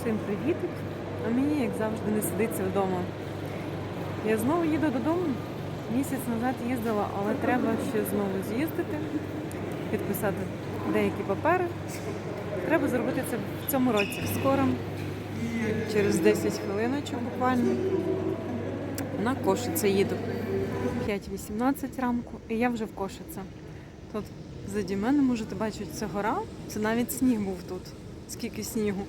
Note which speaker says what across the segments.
Speaker 1: Всім привіт! А мені, як завжди, не сидиться вдома. Я знову їду додому. Місяць назад їздила, але треба ще знову з'їздити, підписати деякі папери. Треба зробити це в цьому році. Скоро, через 10 хвилиночок буквально. На Кошице їду. 5.18 ранку, і я вже в Кошице. Тут заді мене можете бачити, це гора. Це навіть сніг був тут. Скільки снігу.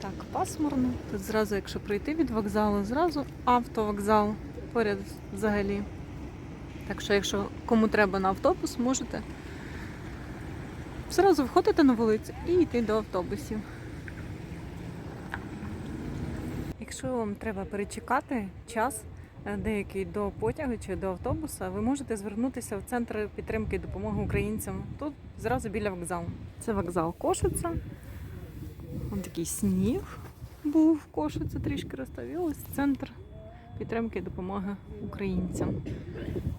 Speaker 1: Так, пасмурно. Тут зразу, якщо пройти від вокзалу, зразу автовокзал поряд взагалі. Так що, якщо кому треба на автобус, можете зразу виходити на вулицю і йти до автобусів. Якщо вам треба перечекати час е, деякий до потягу чи до автобуса, ви можете звернутися в центр підтримки і допомоги українцям. Тут зразу біля вокзалу. Це вокзал Кошиця. Ось такий сніг був в Кошиці, трішки ось центр підтримки і допомоги українцям.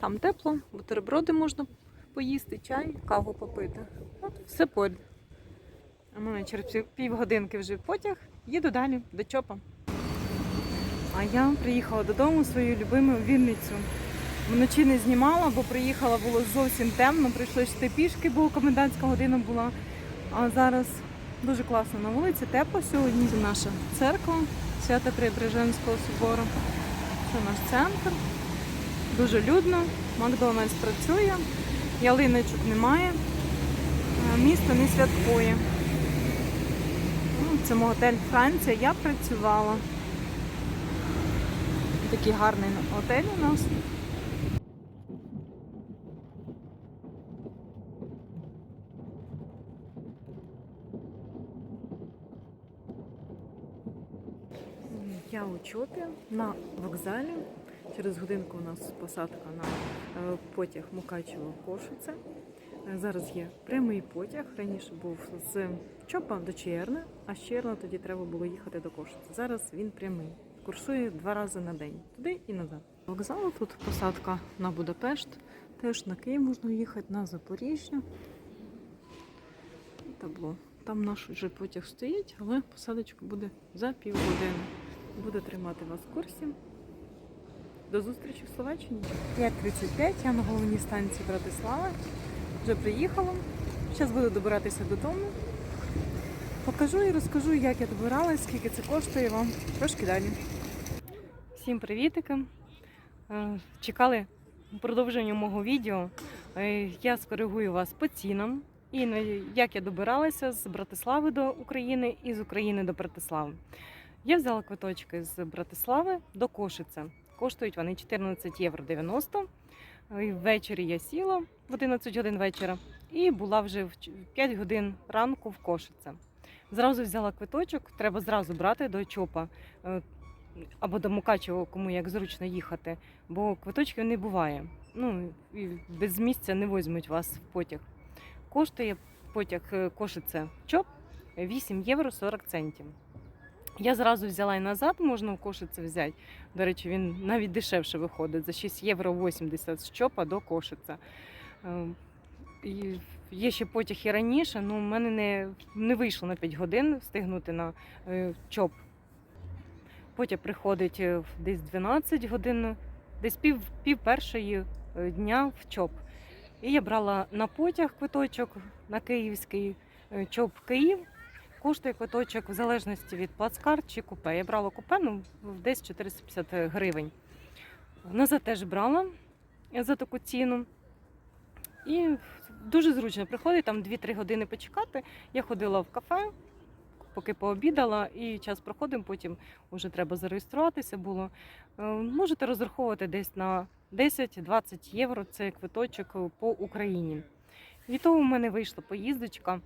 Speaker 1: Там тепло, бутерброди можна поїсти, чай, каву попити. От все поряд. А мене через півгодинки вже потяг, їду далі до чопа. А я приїхала додому свою любиму Вінницю. Вночі не знімала, бо приїхала, було зовсім темно, прийшлося йти пішки, бо комендантська година була. А зараз дуже класно на вулиці, тепло сьогодні. Це наша церква Свято Преображенського собору. Це наш центр. Дуже людно. Макдональдс працює, ялиночок немає, місто не святкує. Ну, Це готель Франція. Я працювала. Такий гарний готель у нас. Я у Чопі на вокзалі. Через годинку у нас посадка на е, потяг Мукачево Кошице. Е, Зараз є прямий потяг. Раніше був з Чопа до Черни, а з Черна тоді треба було їхати до Кошице. Зараз він прямий. Курсує два рази на день, туди і назад. Вокзал тут посадка на Будапешт, теж на Київ можна їхати, на Запоріжжя. Табло. Там наш вже потяг стоїть, але посадочка буде за півгодини. Буду тримати вас в курсі. До зустрічі в Словаччині. 5.35, я на головній станції Братислава. Вже приїхала. Зараз буду добиратися додому. Покажу і розкажу, як я добиралась, скільки це коштує вам трошки далі. Всім привітики! Е, Чекали продовження мого відео. Е, Я скоригую вас по цінам і як я добиралася з Братислави до України і з України до Братислави. Я взяла квиточки з Братислави до Кошице. Коштують вони 14 євро 90. І Ввечері я сіла в 11 годин вечора і була вже в 5 годин ранку в Кошице. Зразу взяла квиточок, треба зразу брати до ЧОПа е, або до Мукачева, кому як зручно їхати, бо квиточків не буває. Ну, і без місця не візьмуть вас в потяг. Коштує потяг е, Кошице ЧОП 8 євро 40 центів. Я зразу взяла і назад, можна в Кошице взяти. До речі, він навіть дешевше виходить за 6 євро 80 з ЧОПа до Кошица. Е, є ще потяг і раніше, але в мене не, не вийшло на 5 годин встигнути на е, ЧОП. Потяг приходить е, десь 12 годин, десь пів, пів першої дня в ЧОП. І я брала на потяг квиточок на київський ЧОП Київ. Коштує квиточок в залежності від плацкарт чи купе. Я брала купе ну, десь 450 гривень. Назад теж брала за таку ціну. І дуже зручно приходить там 2-3 години почекати. Я ходила в кафе, поки пообідала, і час проходив, потім вже треба зареєструватися було. Е, Можете розраховувати десь на 10-20 євро цей квиточок по Україні. Від того у мене вийшла поїздочка е,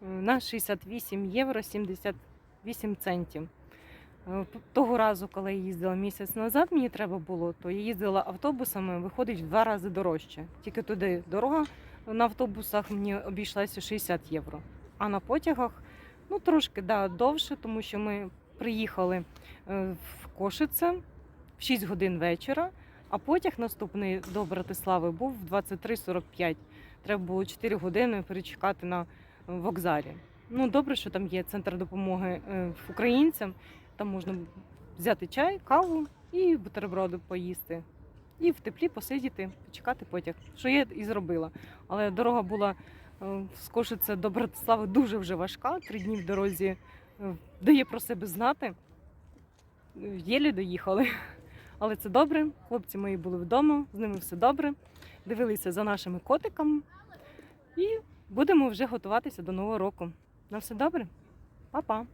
Speaker 1: на 68 євро 78 центів. Е, Того разу, коли я їздила місяць назад, мені треба було, то я їздила автобусами, виходить в два рази дорожче. Тільки туди дорога на автобусах мені обійшлася 60 євро. А на потягах ну трошки да, довше, тому що ми приїхали е, в Кошице в 6 годин вечора, а потяг наступний до Братислави був в 23.45. Треба було 4 години перечекати на вокзалі. Ну, добре, що там є центр допомоги е, українцям. Там можна взяти чай, каву і бутерброди поїсти. І в теплі посидіти, почекати потяг. Що я і зробила. Але дорога була е, з Кошице до Братислави дуже вже важка. Три дні в дорозі е, дає про себе знати. Єлі доїхали. Але це добре. Хлопці мої були вдома, з ними все добре. Дивилися за нашими котиками. І будемо вже готуватися до нового року. На все добре? Па-па!